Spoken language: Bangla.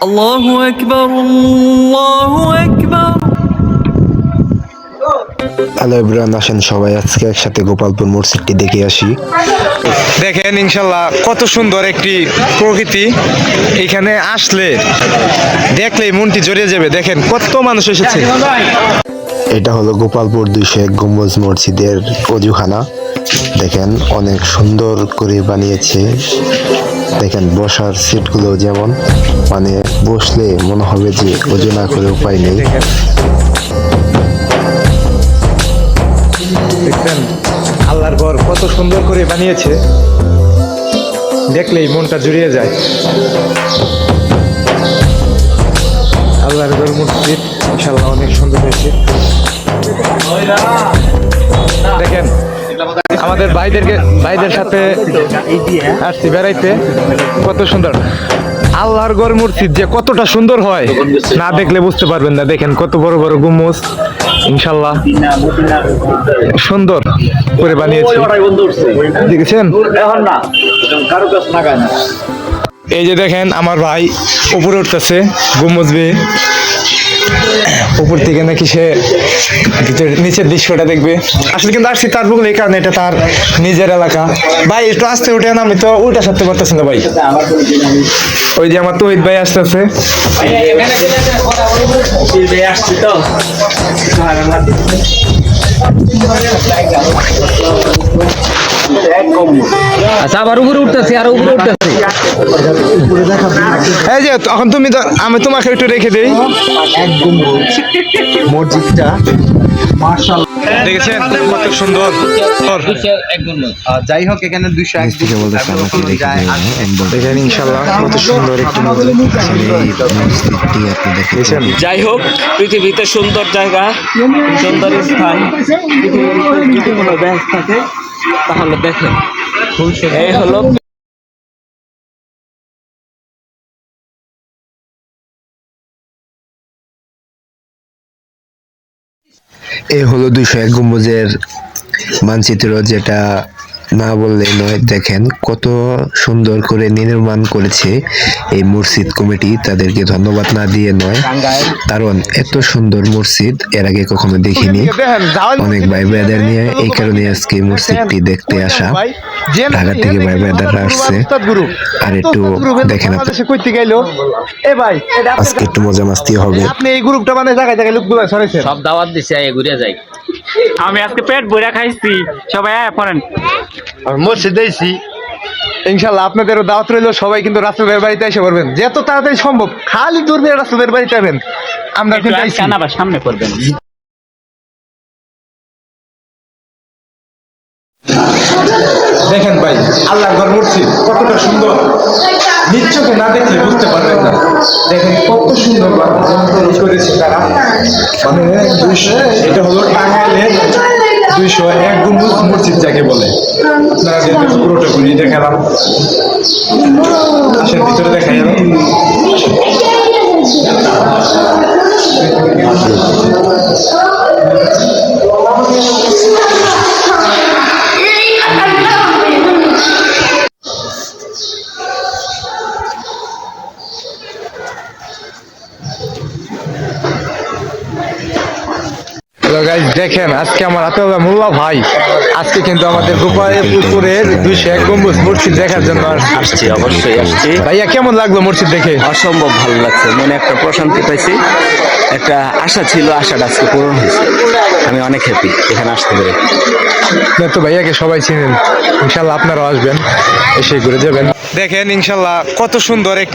الله أكبر الله أكبر হ্যালো এভরিওয়ান আসেন সবাই আজকে একসাথে গোপালপুর মসজিদটি দেখে আসি দেখেন ইনশাল্লাহ কত সুন্দর একটি প্রকৃতি এখানে আসলে দেখলেই মনটি জড়িয়ে যাবে দেখেন কত মানুষ এসেছে এটা হলো গোপালপুর দুইশো এক গম্বুজ মসজিদের অজুখানা দেখেন অনেক সুন্দর করে বানিয়েছে দেখেন, বসার সিটগুলো যেমন মানে বসলে মনে হবে যে অজু না করে উপায় নেই। দেখছেন আল্লাহর ঘর কত সুন্দর করে বানিয়েছে। দেখলেই মনটা জুড়িয়ে যায়। আল্লাহর ঘর মসজিদ ইনশাল্লাহ অনেক সুন্দর হয়েছে। দেখেন আমাদের ভাইদেরকে, ভাইদের সাথে আসছি বেড়াইতে। কত সুন্দর। আল্লাহর গড় মসজিদ যে কতটা সুন্দর হয়, না দেখলে বুঝতে পারবেন না। দেখেন কত বড় বড় গুমোস ইনশাল্লাহ। সুন্দর করে বানিয়েছে। দেখেছেন? এই যে দেখেন, আমার ভাই উপরে উঠতেছে গুমোজ বেয়ে। উপর থেকে নাকি সে নিচের দৃশ্যটা দেখবে। আসলে কিন্তু আসছি তার বুকলে এই কারণে এটা তার নিজের এলাকা। ভাই, একটু আসতে উঠে না আমি তো উল্টা সারতে পারতেছি না ভাই। ওই যে আমার তহিদ ভাই আসতেছে। আচ্ছা আবার উপরে উঠতেছি আর উপরে উঠতেছি। এই যে তখন তুমি আমি তোমাকে একটু রেখে দেই। মসজিদটা দেখেছেন কত সুন্দর। যাই হোক এখানে দুইশো এক ইনশাল্লাহ কত সুন্দর একটি দেখেছেন? যাই হোক পৃথিবীতে সুন্দর জায়গা সুন্দর স্থান যদি কোনো ব্যাস থাকে তাহলে দেখেন এই হলো এই হলো দুইশো এক গম্বুজের মানচিত্র যেটা না বললে নয়। দেখেন কত সুন্দর করে নির্মাণ করেছে এই মসজিদ কমিটি। তাদেরকে ধন্যবাদ না দিয়ে নয়। কারণ এত সুন্দর মসজিদ এর আগে কখনো দেখিনি। অনেক ভাই ব্রাদার নিয়ে এই কারণে আজকে মসজিদটি দেখতে আসা। ঢাকা থেকে ভাই ব্রাদাররা আসছে। আর একটু দেখেন আজকে একটু মজা মাস্তি হবে। আপনি এই গ্রুপটা মানে জায়গায় জায়গায় সব দাওয়াত দিছে এই ঘুরে যাই। আমি আজকে পেট ভরে খাইছি। সবাই আয়া পড়েন। ইনশাল্লাহ আপনাদেরও দাওয়াত রইল সবাই কিন্তু রাসুলের বাড়িতে এসে পড়বেন। যত তাড়াতাড়ি সম্ভব খালি দূর রাসুলের বাড়িতে যাবেন আমরা কিন্তু আইছি। কান সামনে করবেন চোখে না দেখলে বুঝতে পারবেন না। দেখেন কত সুন্দর তৈরি করেছে তারা। মানে দুইশো, এটা হলো টাঙ্গাইলের দুইশো এক গম্বুজ মসজিদ যাকে বলে। আপনারা যেহেতু পুরোটা ঘুরিয়ে দেখালাম। আসেন ভিতরে দেখা যাবে হ্যালো গাইজ দেখেন আজকে আমার হাতে হবে মোল্লা ভাই। আজকে কিন্তু আমাদের গোপালপুরের দুইশো এক গম্বুজ মসজিদ দেখার জন্য আসছি। অবশ্যই আসছি। ভাইয়া কেমন লাগল মসজিদ দেখে? অসম্ভব ভালো লাগছে মনে একটা প্রশান্তি পাইছি। একটা আশা ছিল আশাটা আজকে পূরণ হয়েছে। আমি অনেক হ্যাপি এখানে আসতে পেরে। আপনার তো ভাইয়াকে সবাই চিনেন ইনশাল্লাহ আপনারাও আসবেন এসে ঘুরে যাবেন। দেখেন ইনশাল্লাহ কত সুন্দর এক